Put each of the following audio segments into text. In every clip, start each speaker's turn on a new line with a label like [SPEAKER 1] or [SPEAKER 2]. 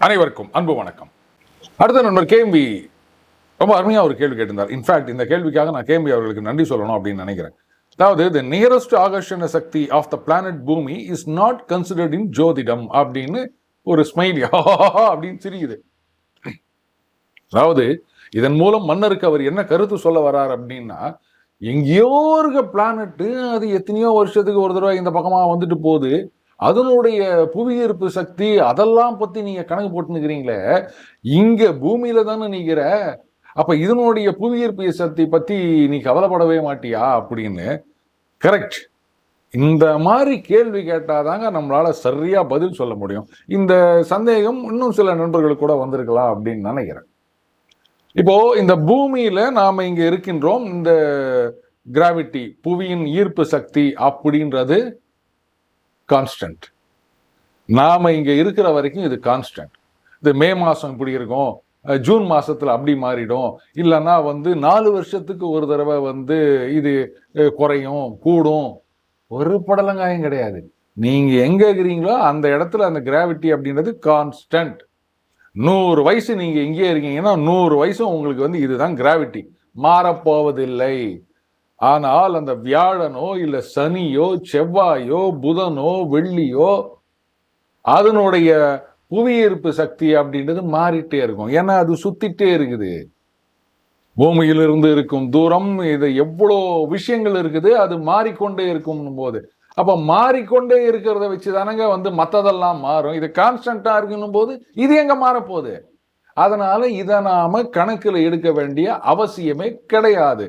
[SPEAKER 1] அனைவருக்கும் அன்பு வணக்கம். அடுத்த நண்பர் கேஎம்பி ரொம்ப அருமையாக ஒரு கேள்வி கேட்டிருந்தார். இன்ஃபேக்ட் இந்த கேள்விக்காக நான் கேஎம்பி அவர்களுக்கு நன்றி சொல்லணும் அப்படின்னு நினைக்கிறேன். அதாவது த நியரஸ்ட் ஆகர்ஷண சக்தி ஆஃப் த பிளானட் பூமி இஸ் நாட் கன்சிடர்ட் இன் ஜோதிடம் அப்படின்னு ஒரு ஸ்மைலி அப்படின்னு சிரிக்குது. அதாவது இதன் மூலம் மன்னருக்கு அவர் என்ன கருத்து சொல்ல வரார் அப்படின்னா எங்கேயோ இருக்க பிளானட்டு அது எத்தனையோ வருஷத்துக்கு ஒரு தடவை இந்த பக்கமாக வந்துட்டு போகுது. அதனுடைய புவியீர்ப்பு சக்தி அதெல்லாம் பற்றி நீங்கள் கணக்கு போட்டுனுக்கிறீங்களே இங்கே பூமியில் தானே நிற்கிற அப்போ இதனுடைய புவியீர்ப்பு சக்தி பற்றி நீ கவலைப்படவே மாட்டியா அப்படின்னு? கரெக்ட் இந்த மாதிரி கேள்வி கேட்டாதாங்க நம்மளால் சரியாக பதில் சொல்ல முடியும். இந்த சந்தேகம் இன்னும் சில நண்பர்கள் கூட வந்திருக்கலாம் அப்படின்னு நினைக்கிறேன். இப்போ இந்த பூமியில நாம இங்க இருக்கின்றோம். இந்த கிராவிட்டி புவியின் ஈர்ப்பு சக்தி அப்படின்றது கான்ஸ்டன்ட் நாம இங்கே இருக்கிற வரைக்கும் இது கான்ஸ்டன்ட் இது மே மாதம் இப்படி இருக்கும் ஜூன் மாதத்தில் அப்படி மாறிடும். இல்லைன்னா வந்து நாலு வருஷத்துக்கு ஒரு தடவை வந்து இது குறையும் கூடும். ஒரு படலங்காயம் கிடையாது. நீங்கள் எங்கே இருக்கிறீங்களோ அந்த இடத்துல அந்த கிராவிட்டி அப்படின்றது கான்ஸ்டன்ட் நூறு வயசு நீங்கள் எங்கேயே இருக்கீங்கன்னா நூறு வயசும் உங்களுக்கு வந்து இதுதான் கிராவிட்டி மாறப்போவதில்லை. ஆனால் அந்த வியாழனோ இல்லை சனியோ செவ்வாயோ புதனோ வெள்ளியோ அதனுடைய புவியீர்ப்பு சக்தி அப்படின்றது மாறிட்டே இருக்கும். ஏன்னா அது சுத்திட்டே இருக்குது. பூமியிலிருந்து இருக்கும் தூரம் இது எவ்வளோ விஷயங்கள் இருக்குது அது மாறிக்கொண்டே இருக்கும் போது அப்போ மாறிக்கொண்டே இருக்கிறத வச்சு தானங்க வந்து மற்றதெல்லாம் மாறும். இது கான்ஸ்டண்ட்டாக இருக்கணும் போது இது எங்கே மாறப்போகுது? அதனால இதை நாம கணக்கில் எடுக்க வேண்டிய அவசியமே கிடையாது.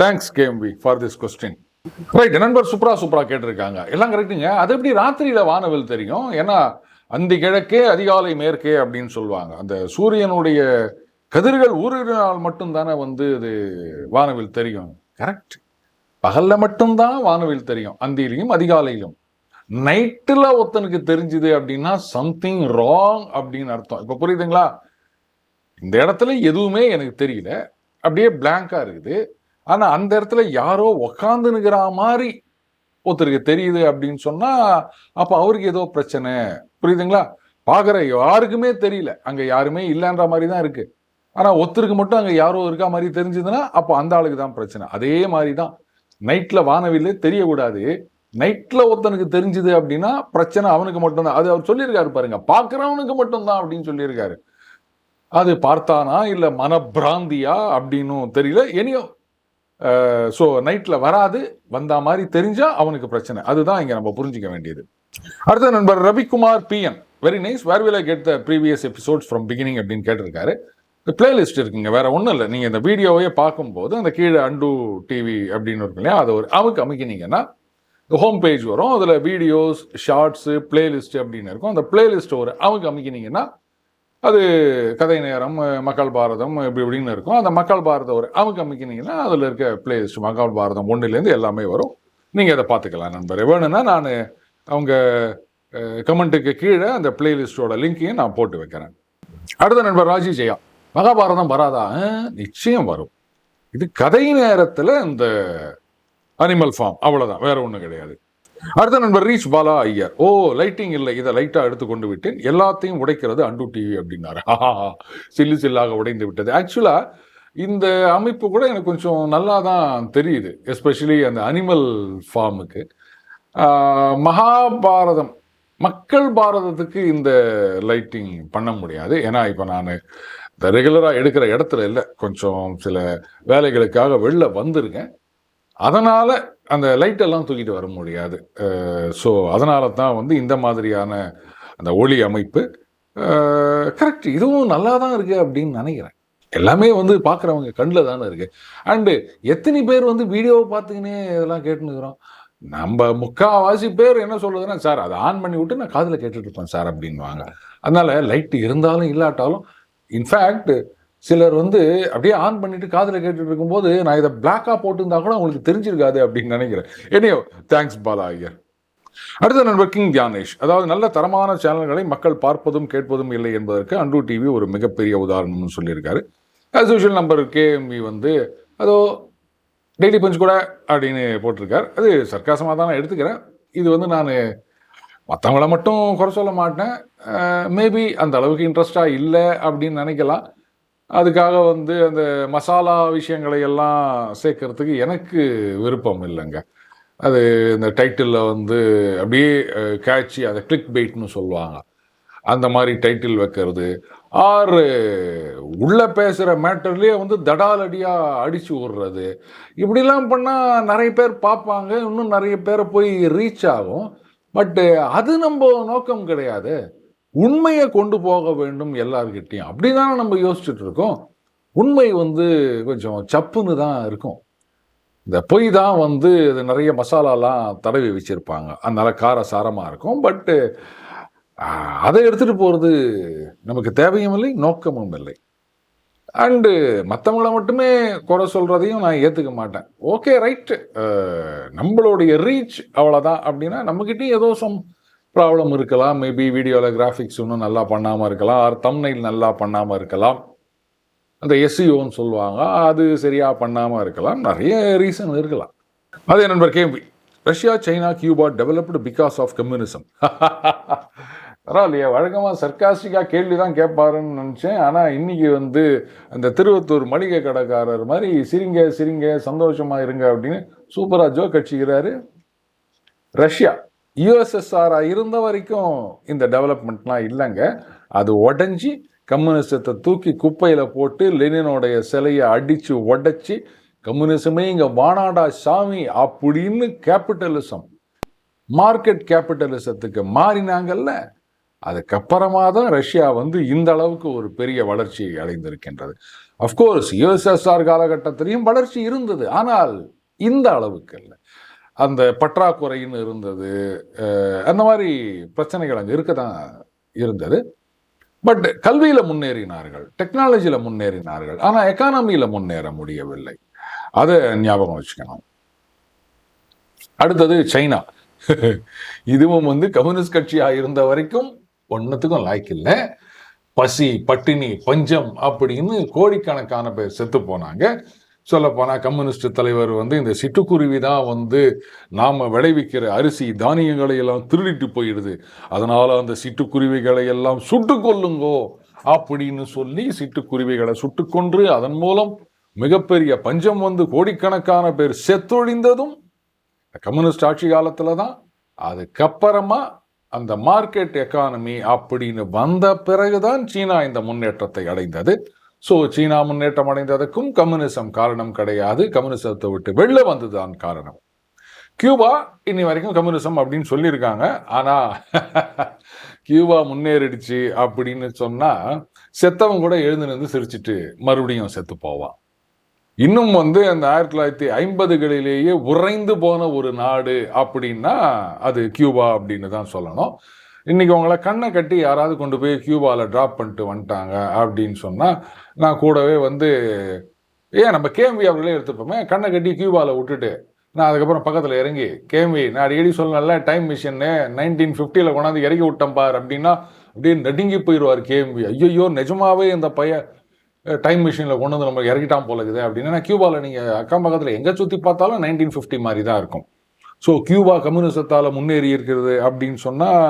[SPEAKER 1] தேங்க்ஸ் கேம்பி ஃபார் திஸ் கொஸ்டின் ரைட் நண்பர் சூப்பரா சூப்பரா கேட்டிருக்காங்க. எல்லாம் கரெக்டுங்க அது எப்படி ராத்திரியில வானவில் தெரியும்? ஏன்னா அந்தி கிழக்கே அதிகாலை மேற்கே அப்படின்னு சொல்லுவாங்க. அந்த சூரியனுடைய கதிர்கள் ஊறினால் மட்டும்தானே வந்து அது வானவில் தெரியும். கரெக்ட் பகல்ல மட்டும்தான் வானவில் தெரியும். அந்தியிலையும் அதிகாலையிலும். நைட்டில் ஒருத்தனுக்கு தெரிஞ்சுது அப்படின்னா சம்திங் ராங் அப்படின்னு அர்த்தம். இப்போ புரியுதுங்களா? இந்த இடத்துல எதுவுமே எனக்கு தெரியல. அப்படியே பிளாங்காக இருக்குது. ஆனா அந்த இடத்துல யாரோ உக்காந்துனுக்கிற மாதிரி ஒருத்தருக்கு தெரியுது அப்படின்னு சொன்னா அப்ப அவருக்கு ஏதோ பிரச்சனை. புரியுதுங்களா? பாக்குற யாருக்குமே தெரியல. அங்க யாருமே இல்லைன்ற மாதிரி தான் இருக்கு. ஆனா ஒருத்தருக்கு மட்டும் அங்க யாரோ இருக்கா மாதிரி தெரிஞ்சதுன்னா அப்போ அந்த ஆளுக்கு தான் பிரச்சனை. அதே மாதிரி தான். நைட்ல வானவில்லே தெரியக்கூடாது. நைட்ல ஒருத்தனுக்கு தெரிஞ்சுது அப்படின்னா பிரச்சனை அவனுக்கு மட்டும்தான் அது அவர் சொல்லியிருக்காரு பாருங்க. பார்க்குறவனுக்கு மட்டும்தான் அப்படின்னு சொல்லியிருக்காரு. அது பார்த்தானா இல்லை மனப்பிராந்தியா அப்படின்னும் தெரியல. எனியோ ஸோ நைட்டில் வராது வந்தா மாதிரி தெரிஞ்சால் அவனுக்கு பிரச்சனை. அதுதான் இங்கே நம்ம புரிஞ்சுக்க வேண்டியது. அடுத்த நண்பர் Ravikumar PN. Very nice where will I get the previous episodes from beginning அப்படின்னு கேட்டிருக்காரு. பிளேலிஸ்ட் இருக்குங்க. வேற ஒன்றும் இல்லை. நீங்கள் இந்த வீடியோவையே பார்க்கும்போது அந்த கீழே அண்டு டிவி அப்படின்னு இருக்கும் இல்லையா? அதை ஒரு அமுக்கு அமைக்கினீங்கன்னா ஹோம் பேஜ் வரும். அதில் வீடியோஸ் ஷார்ட்ஸு பிளேலிஸ்ட் அப்படின்னு இருக்கும். அந்த பிளேலிஸ்ட் ஒரு அமுக்கு அமைக்கினீங்கன்னா அது கதை நேரம் மக்கள் பாரதம் இப்படி இப்படின்னு இருக்கும். அந்த மக்கள் பாரதம் ஒரு அமுக்கு அமைக்கினீங்கன்னா அதில் இருக்க பிளேலிஸ்ட் மக்கள் பாரதம் ஒன்றுலேருந்து எல்லாமே வரும். நீங்கள் அதை பார்த்துக்கலாம் நண்பர். வேணும்னா நான் அவங்க கமெண்ட்டுக்கு கீழே அந்த பிளேலிஸ்டோட லிங்கையும் நான் போட்டு வைக்கிறேன். அடுத்த நண்பர் ராஜி ஜெயா. மகாபாரதம் வராதா? நிச்சயம் வரும். இது கதை நேரத்தில் இந்த அனிமல் ஃபார்ம் அவ்வளோதான் வேற ஒன்றும் கிடையாது. அடுத்த நண்பர் ரீச் பாலா ஐயர். ஓ லைட்டிங் இல்லை. இதை லைட்டாக எடுத்து கொண்டு விட்டேன். எல்லாத்தையும் உடைக்கிறது அண்டு டிவி அப்படின்னாரு. சில்லு சில்லாக உடைந்து விட்டது. ஆக்சுவலாக இந்த அமைப்பு கூட எனக்கு கொஞ்சம் நல்லா தான் தெரியுது. எஸ்பெஷலி அந்த அனிமல் ஃபார்முக்கு மகாபாரதம். மக்கள் பாரதத்துக்கு இந்த லைட்டிங் பண்ண முடியாது. ஏன்னா இப்போ நான் இந்த ரெகுலராக எடுக்கிற இடத்துல இல்லை. கொஞ்சம் சில வேலைகளுக்காக வெளில வந்திருக்கேன். அதனால் அந்த லைட்டெல்லாம் தூக்கிட்டு வர முடியாது. ஸோ அதனால தான் வந்து இந்த மாதிரியான அந்த ஒளி அமைப்பு கரெக்ட் இதுவும் நல்லா தான் இருக்குது அப்படின்னு நினைக்கிறேன். எல்லாமே வந்து பார்க்குறவங்க கண்ணில் தானே இருக்குது அண்டு எத்தனை பேர் வந்து வீடியோவை பார்த்துக்கினே இதெல்லாம் கேட்டுனுக்குறோம் நம்ம முக்கால்வாசி பேர் என்ன சொல்கிறதுனா சார் அதை ஆன் பண்ணி விட்டு நான் காதில் கேட்டுட்ருப்பேன் சார் அப்படின்வாங்க அதனால் லைட் இருந்தாலும் இல்லாட்டாலும் இன்ஃபேக்ட் சிலர் வந்து அப்படியே ஆன் பண்ணிட்டு காதில் கேட்டுட்டு இருக்கும்போது நான் இதை பிளாக்காக போட்டிருந்தா கூட உங்களுக்கு தெரிஞ்சிருக்காது அப்படின்னு நினைக்கிறேன். என்னையோ தேங்க்ஸ் பாலா ஐயர் அடுத்த நண்பர் கிங் தியானேஷ் அதாவது நல்ல தரமான சேனல்களை மக்கள் பார்ப்பதும் கேட்பதும் இல்லை என்பதற்கு அண்டு டிவி ஒரு மிகப்பெரிய உதாரணம்னு சொல்லியிருக்காரு. ஆஸ் யூஷுவல் நம்பர் கேஎம்பி வந்து அதோ டெய்லி பஞ்ச் கூட அப்படின்னு போட்டிருக்கார். அது சர்க்காசமாக தான் நான் எடுத்துக்கிறேன். இது வந்து நான் மற்றவங்கள மட்டும் குறை சொல்ல மாட்டேன். மேபி அந்த அளவுக்கு இன்ட்ரெஸ்டாக இல்லை அப்படின்னு நினைக்கலாம். அதுக்காக வந்து அந்த மசாலா விஷயங்களை எல்லாம் சேர்க்கறதுக்கு எனக்கு விருப்பம் இல்லைங்க. அது இந்த டைட்டிலில் வந்து அப்படியே கேட்சி அதை கிளிக் பெயிட்னு சொல்லுவாங்க. அந்த மாதிரி டைட்டில் வைக்கிறது. ஆர் உள்ள பேசுகிற மேட்டர்லேயே வந்து தடாலடியாக அடித்து விடுறது. இப்படிலாம் பண்ணால் நிறைய பேர் பார்ப்பாங்க. இன்னும் நிறைய பேரை போய் ரீச் ஆகும். பட்டு அது நம்ம நோக்கம் கிடையாது. உண்மையை கொண்டு போக வேண்டும் எல்லார்கிட்டையும். அப்படிதானே நம்ம யோசிச்சுட்டு இருக்கோம் உண்மை வந்து கொஞ்சம் சப்புன்னு தான் இருக்கும். இந்த பொய் தான் வந்து இது நிறைய மசாலாலாம் தடவி வச்சுருப்பாங்க. அதனால கார சாரமாக இருக்கும் பட்டு அதை எடுத்துகிட்டு போகிறது நமக்கு தேவையும் இல்லை நோக்கமும் இல்லை. அண்டு மற்றவங்கள மட்டுமே குறை சொல்கிறதையும் நான் ஏற்றுக்க மாட்டேன். Okay right. நம்மளுடைய ரீச் அவ்வளோதான் அப்படின்னா நம்மக்கிட்டேயும் ஏதோ சம் ப்ராப்ளம் இருக்கலாம். மேபி வீடியோவில் கிராஃபிக்ஸ் இன்னும் நல்லா பண்ணாமல் இருக்கலாம். ஆர் தம்னைல் நல்லா பண்ணாமல் இருக்கலாம். அந்த எஸ்இஓன்னு சொல்லுவாங்க. அது சரியாக பண்ணாமல் இருக்கலாம். நிறைய ரீசன் இருக்கலாம். அதே நண்பர் கேள்வி. Russia China Cuba developed because of communism பரவாயில்லையே. வழக்கமாக சர்க்காஸ்டிக்காக கேள்வி தான் கேட்பாருன்னு நினச்சேன். ஆனால் இன்றைக்கி வந்து அந்த திருவத்தூர் மளிகை கடைக்காரர் மாதிரி சிரிங்க சிரிங்க சந்தோஷமாக இருங்க அப்படின்னு சூப்பராக ஜோக் அடிச்சுக்கிறாரு. ரஷ்யா யுஎஸ்எஸ்ஆராக இருந்த வரைக்கும் இந்த டெவலப்மெண்ட்லாம் இல்லைங்க. அது உடஞ்சி கம்யூனிசத்தை தூக்கி குப்பையில் போட்டு லெனினோடைய சிலையை அடித்து உடைச்சி கம்யூனிசமே இங்கே வானாடா சாமி அப்படின்னு கேபிட்டலிசம் மார்க்கெட் கேபிட்டலிசத்துக்கு மாறினாங்கல்ல அதுக்கப்புறமா தான் ரஷ்யா வந்து இந்த அளவுக்கு ஒரு பெரிய வளர்ச்சி அடைந்திருக்கின்றது. அஃப்கோர்ஸ் யுஎஸ்எஸ்ஆர் காலகட்டத்திலையும் வளர்ச்சி இருந்தது ஆனால் இந்த அளவுக்கு இல்லை. அந்த பற்றாக்குறைன்னு இருந்தது அந்த மாதிரி பிரச்சனைகள் அங்கே இருக்க தான் இருந்தது. பட் கல்வியில் முன்னேறினார்கள் டெக்னாலஜியில் முன்னேறினார்கள் ஆனால் எக்கானமியில் முன்னேற முடியவில்லை. அதை ஞாபகம் வச்சுக்கணும். அடுத்தது சைனா. இதுவும் வந்து கம்யூனிஸ்ட் கட்சியாக இருந்த வரைக்கும் ஒன்றத்துக்கும் லாய்க்கு இல்லை. பசி பட்டினி பஞ்சம் அப்படின்னு கோடிக்கணக்கான பேர் செத்து போனாங்க. சொல்லப்போனால் கம்யூனிஸ்ட் தலைவர் வந்து இந்த சிட்டுக்குருவி தான் வந்து நாம் விளைவிக்கிற அரிசி தானியங்களை எல்லாம் திருடிட்டு போயிடுது. அதனால் அந்த சிட்டுக்குருவிகளை எல்லாம் சுட்டு கொள்ளுங்கோ அப்படின்னு சொல்லி சிட்டுக்குருவிகளை சுட்டு கொன்று அதன் மூலம் மிகப்பெரிய பஞ்சம் வந்து கோடிக்கணக்கான பேர் செத்தொழிந்ததும் கம்யூனிஸ்ட் ஆட்சி காலத்தில் தான். அதுக்கப்புறமா அந்த மார்க்கெட் எக்கானமி அப்படின்னு வந்த பிறகுதான் சீனா இந்த முன்னேற்றத்தை அடைந்தது. ஸோ சீனா முன்னேற்றம் அடைந்ததற்கும் கம்யூனிசம் காரணம் கிடையாது. கம்யூனிசத்தை விட்டு வெளில வந்ததுதான் காரணம். கியூபா இன்னி வரைக்கும் கம்யூனிசம் அப்படின்னு சொல்லியிருக்காங்க. ஆனால் கியூபா முன்னேறிடுச்சு அப்படின்னு சொன்னால் செத்தவன் கூட எழுந்து நின்று சிரிச்சிட்டு மறுபடியும் செத்து போவான். இன்னும் வந்து அந்த ஆயிரத்தி தொள்ளாயிரத்தி ஐம்பதுகளிலேயே உறைந்து போன ஒரு நாடு அப்படின்னா அது கியூபா அப்படின்னு தான் சொல்லணும். இன்னைக்கு உங்களை கண்ணை கட்டி யாராவது கொண்டு போய் கியூபாவில் ட்ராப் பண்ணிட்டு வந்துட்டாங்க அப்படின்னு சொன்னால் நான் கூடவே வந்து ஏன் நம்ம கேம்வி அவர்களே எடுத்துப்போமே கண்ணை கட்டி கியூபாவில் விட்டுட்டு நான் அதுக்கப்புறம் பக்கத்தில் இறங்கி கேம்வி நான் அடிக்கடி சொல்லல டைம் மிஷின்னு நைன்டீன் ஃபிஃப்டியில் கொண்டாந்து இறங்கி விட்டேன் பார் அப்படின்னா அப்படியே நடுங்கி போயிடுவார் கேம்வி ஐயோ நிஜமாவே இந்த பையன் டைம் மிஷினில் கொண்டு வந்து நம்ம இறக்கிட்டான் போல இருக்குது அப்படின்னா கியூபாவில் நீங்கள் அக்கம் பக்கத்தில் எங்கே சுற்றி பார்த்தாலும் நைன்டீன் ஃபிஃப்டி மாதிரி தான் இருக்கும். ஸோ கியூபா கம்யூனிசத்தால் முன்னேறி இருக்கிறது அப்படின்னு சொன்னால்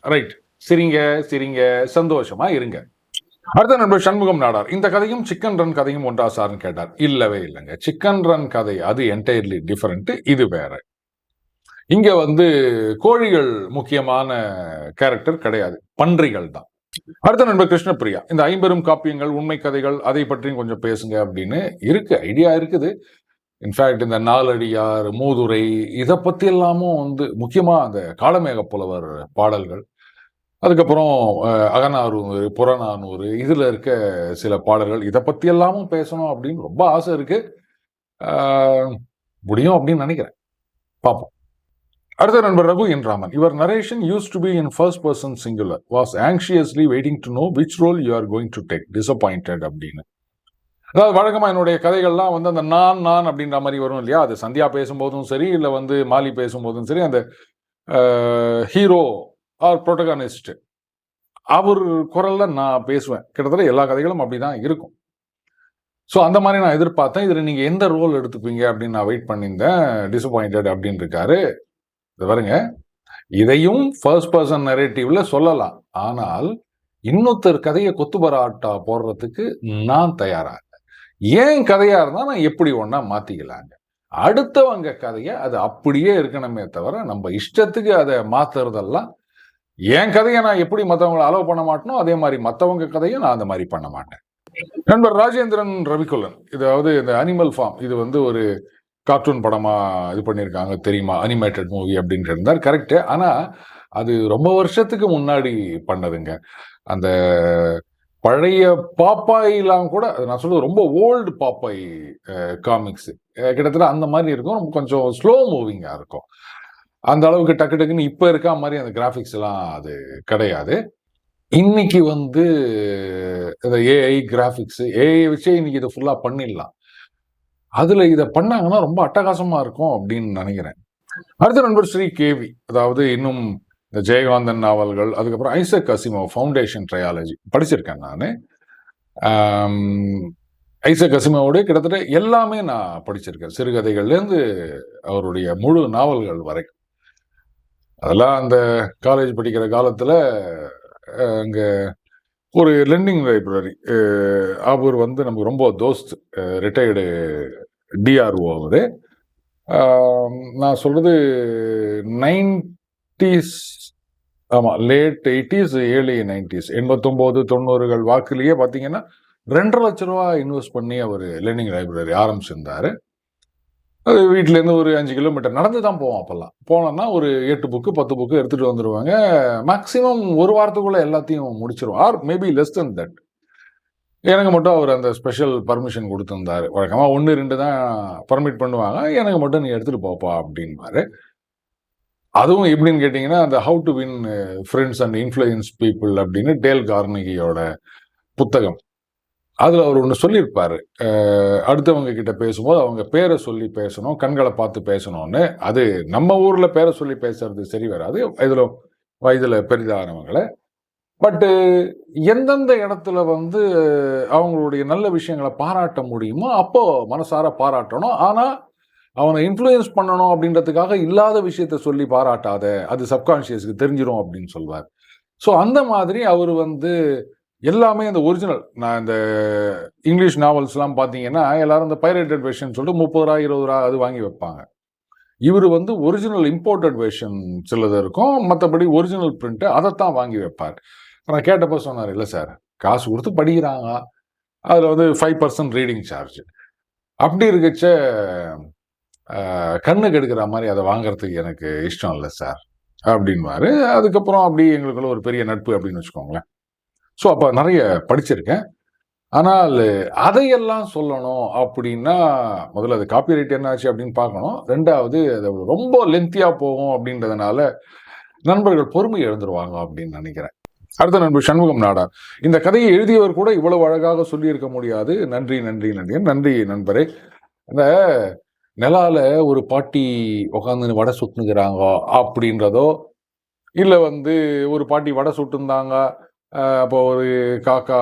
[SPEAKER 1] ரைட் சிரிங்க சிரிங்க சந்தோஷமா இருங்க. அடுத்த நண்பர் சண்முகம் நாடார். இந்த கதையும் சிக்கன் ரன் கதையும் ஒன்றா சார்னு கேட்டார். இல்லவே இல்லைங்க. சிக்கன் ரன் கதை அது என்டையர்லி டிஃபரெண்ட் இது வேற. இங்க வந்து கோழிகள் முக்கியமான கேரக்டர் கிடையாது. பன்றிகள் தான். அடுத்த நண்பர் கிருஷ்ணபிரியா இந்த ஐம்பெரும் காப்பியங்கள் உண்மை கதைகள் அதை பற்றியும் கொஞ்சம் பேசுங்க அப்படின்னு இருக்கு ஐடியா இருக்குது. இன்ஃபேக்ட் இந்த நாலடியார் மூதுரை இதை பற்றி எல்லாமும் வந்து முக்கியமாக அந்த காலமேக புலவர் பாடல்கள். அதுக்கப்புறம் அகநானூறு புறநானூறு இதில் இருக்க சில பாடல்கள் இதை பற்றி எல்லாமும் பேசணும் அப்படின்னு ரொம்ப ஆசை இருக்குது முடியும் அப்படின்னு நினைக்கிறேன். பார்ப்போம் அடுத்த நண்பர் ரகு என் ராமன். இவர் narration use to be in first person singular was anxiously waiting to know which role you are going to take disappointed அப்படின்னு. அதாவது வழக்கமாக என்னுடைய கதைகள்லாம் வந்து அந்த நான் நான் அப்படின்ற மாதிரி வரும் இல்லையா? அது சந்தியா பேசும்போதும் சரி இல்லை வந்து மாலி பேசும்போதும் சரி அந்த ஹீரோ ஆர் புரோட்டகானிஸ்ட் அவர் குரலில் நான் பேசுவேன். கிட்டத்தட்ட எல்லா கதைகளும் அப்படிதான் இருக்கும். ஸோ அந்த மாதிரி நான் எதிர்பார்த்தேன். இதில் நீங்கள் எந்த ரோல் எடுத்துப்பீங்க அப்படின்னு நான் வெயிட் பண்ணியிருந்தேன். டிசப்பாயிண்டட் அப்படின்னு இருக்காரு. இது வருங்க இதையும் ஃபர்ஸ்ட் பர்சன் நெரேட்டிவ்ல சொல்லலாம். ஆனால் இன்னொருத்தர் கதையை கொத்துபராட்டா போடுறதுக்கு நான் தயாராக ஏன் கதையாக இருந்தால் நான் எப்படி ஒன்றா மாற்றிக்கலாங்க அடுத்தவங்க கதையை அது அப்படியே இருக்கணுமே தவிர நம்ம இஷ்டத்துக்கு அதை மாற்றுறதெல்லாம் என் கதையை நான் எப்படி மற்றவங்களை அலோவ் பண்ண மாட்டேனோ அதே மாதிரி மற்றவங்க கதையை நான் அந்த மாதிரி பண்ண மாட்டேன். நண்பர் ராஜேந்திரன் ரவிக்குலன் இதாவது இந்த அனிமல் ஃபார்ம் இது வந்து ஒரு கார்ட்டூன் படமா இது பண்ணியிருக்காங்க தெரியுமா? அனிமேட்டட் மூவி அப்படின்ட்டு இருந்தார் கரெக்டு ஆனால் அது ரொம்ப வருஷத்துக்கு முன்னாடி பண்ணதுங்க. அந்த பழைய பாப்பாயெல்லாம் கூட நான் சொல்றது ரொம்ப ஓல்டு பாப்பாய் காமிக்ஸ் கிட்டத்தட்ட அந்த மாதிரி இருக்கும். ரொம்ப கொஞ்சம் ஸ்லோ மூவிங்காக இருக்கும். அந்த அளவுக்கு டக்கு டக்குன்னு இப்போ இருக்க மாதிரி அந்த கிராஃபிக்ஸ் எல்லாம் அது கிடையாது. இன்னைக்கு வந்து இந்த ஏஐ கிராஃபிக்ஸ் ஏஐ வச்சே இன்னைக்கு இதை ஃபுல்லாக பண்ணிடலாம். அதில் இதை பண்ணாங்கன்னா ரொம்ப அட்டகாசமாக இருக்கும் அப்படின்னு நினைக்கிறேன். அடுத்த நண்பர் ஸ்ரீ கேவி அதாவது இன்னும் இந்த ஜெயகாந்தன் நாவல்கள் அதுக்கப்புறம் ஐசக் அசிமோ ஃபவுண்டேஷன் ட்ரையாலஜி படிச்சிருக்கேன் நான். ஐசக் அசிமோவுடைய கிட்டத்தட்ட எல்லாமே நான் படிச்சிருக்கேன். சிறுகதைகள்லேருந்து அவருடைய முழு நாவல்கள் வரைக்கும் அதெல்லாம் அந்த காலேஜ் படிக்கிற காலத்தில் அங்கே ஒரு லெண்டிங் லைப்ரரி அவர் வந்து நமக்கு ரொம்ப தோஸ்த் ரிட்டையர்டு டிஆர்ஓ அவர். நான் நைன் எயிட்டிஸ் ஆமாம் லேட் எயிட்டிஸ் ஏர்லி நைன்டிஸ் எண்பத்தொம்போது தொண்ணூறுகள் வாக்குலேயே பார்த்தீங்கன்னா ரெண்டரை லட்ச ரூபா இன்வெஸ்ட் பண்ணி அவர் லேர்னிங் லைப்ரரி ஆரம்பிச்சிருந்தாரு. அது வீட்டிலேருந்து ஒரு அஞ்சு கிலோமீட்டர் நடந்து தான் போவோம் அப்போல்லாம். போனோம்னா ஒரு எட்டு புக்கு பத்து புக்கு எடுத்துகிட்டு வந்துடுவாங்க மேக்ஸிமம் ஒரு வாரத்துக்குள்ளே எல்லாத்தையும் முடிச்சிருவோம் or maybe less than that எனக்கு மட்டும் அவர் அந்த ஸ்பெஷல் பர்மிஷன் கொடுத்துருந்தாரு. வழக்கமாக ஒன்று ரெண்டு தான் பர்மிட் பண்ணுவாங்க. எனக்கு மட்டும் நீ எடுத்துகிட்டு போப்பா அப்படின்பாரு. அதுவும் எப்படின்னு கேட்டிங்கன்னா அந்த how to win friends and influence people அப்படின்னு டேல் கார்னிகியோட புத்தகம். அதில் அவர் ஒன்று சொல்லியிருப்பார். அடுத்தவங்க கிட்ட பேசும்போது அவங்க பேரை சொல்லி பேசணும் கண்களை பார்த்து பேசணும்னு. அது நம்ம ஊரில் பேரை சொல்லி பேசுறது சரி வராது. இதில் வயதில் பெரிதானவங்களை. பட்டு எந்தெந்த இடத்துல வந்து அவங்களுடைய நல்ல விஷயங்களை பாராட்ட முடியுமோ அப்போ மனசார பாராட்டணும். ஆனால் அவனை இன்ஃப்ளூயன்ஸ் பண்ணணும் அப்படின்றதுக்காக இல்லாத விஷயத்த சொல்லி பாராட்டாத அது சப்கான்ஷியஸ்க்கு தெரிஞ்சிடும் அப்படின்னு சொல்வார். ஸோ அந்த மாதிரி அவர் வந்து எல்லாமே அந்த ஒரிஜினல் நான் இந்த இங்கிலீஷ் நாவல்ஸ்லாம் பார்த்தீங்கன்னா எல்லாரும் இந்த பைரேட்டட் வெர்ஷன் சொல்லிட்டு முப்பது ரூபா இருபது ரூபா அது வாங்கி வைப்பாங்க. இவர் வந்து ஒரிஜினல் இம்போர்ட்டட் வெர்ஷன் சிலது இருக்கும் மற்றபடி ஒரிஜினல் பிரிண்ட்டு அதைத்தான் வாங்கி வைப்பார். நான் கேட்டப்போ சொன்னார் இல்லை சார் காசு கொடுத்து படிக்கிறாங்க. அதில் வந்து ஃபைவ் பர்சன்ட் ரீடிங் சார்ஜ் அப்படி இருக்கச்ச கண்ணுக்கு எடுக்கிற மாதிரி அதை வாங்குறதுக்கு எனக்கு இஷ்டம் இல்லை சார். அப்படின்வாரு அதுக்கப்புறம் அப்படி எங்களுக்குள்ள ஒரு பெரிய நட்பு அப்படின்னு வச்சுக்கோங்களேன். ஸோ அப்போ நிறைய படிச்சிருக்கேன். ஆனால் அதையெல்லாம் சொல்லணும் அப்படின்னா முதல்ல அது காப்பிரைட் என்னாச்சு அப்படின்னு பார்க்கணும். ரெண்டாவது அது ரொம்ப லென்த்தியாக போகும் அப்படின்றதுனால நண்பர்கள் பொறுமை எழுந்துருவாங்க அப்படின்னு நினைக்கிறேன். அடுத்த நண்பர் சண்முகம் நாடா இந்த கதையை எழுதியவர் கூட இவ்வளவு அழகாக சொல்லியிருக்க முடியாது. நன்றி நன்றி நன்றி. நன்றி நண்பரே. இந்த நிலால ஒரு பாட்டி உக்காந்து வடை சுட்டுனுக்கிறாங்க அப்படின்றதோ இல்லை வந்து ஒரு பாட்டி வடை சுட்டுருந்தாங்க அப்போ ஒரு காக்கா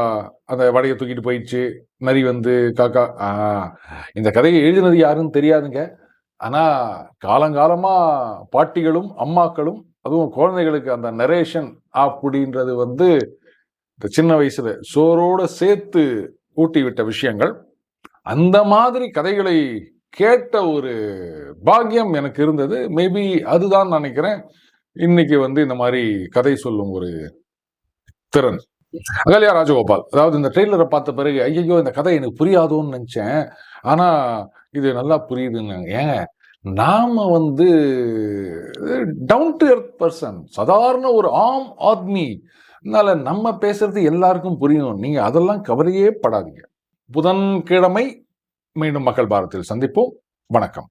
[SPEAKER 1] அந்த வடையை தூக்கிட்டு போயிடுச்சு நரி வந்து காக்கா இந்த கதையை எழுதினது யாருன்னு தெரியாதுங்க. ஆனால் காலங்காலமாக பாட்டிகளும் அம்மாக்களும் அதுவும் குழந்தைகளுக்கு அந்த நரேஷன் அப்படின்றது வந்து இந்த சின்ன வயசில் சோரோடு சேர்த்து ஊட்டி விட்ட விஷயங்கள். அந்த மாதிரி கதைகளை கேட்ட ஒரு பாக்கியம் எனக்கு இருந்தது. மேபி அதுதான் நினைக்கிறேன். இன்னைக்கு வந்து இந்த மாதிரி கதை சொல்லும் ஒரு திறன். அகல்யா ராஜகோபால் அதாவது இந்த ட்ரெய்லரை பார்த்த பிறகு ஐயோ இந்த கதை எனக்கு புரியாதோன்னு நினச்சேன். ஆனால் இது நல்லா புரியுதுங்க. ஏன் நாம் வந்து டவுன் டு எர்த் பர்சன் சாதாரண ஒரு ஆம் ஆத்மி. அதனால நம்ம பேசுறது எல்லாருக்கும் புரியும். நீங்கள் அதெல்லாம் கவலையே படாதீங்க. புதன்கிழமை மீண்டும் மக்கள் பாரத்தில் சந்திப்போம். வணக்கம்.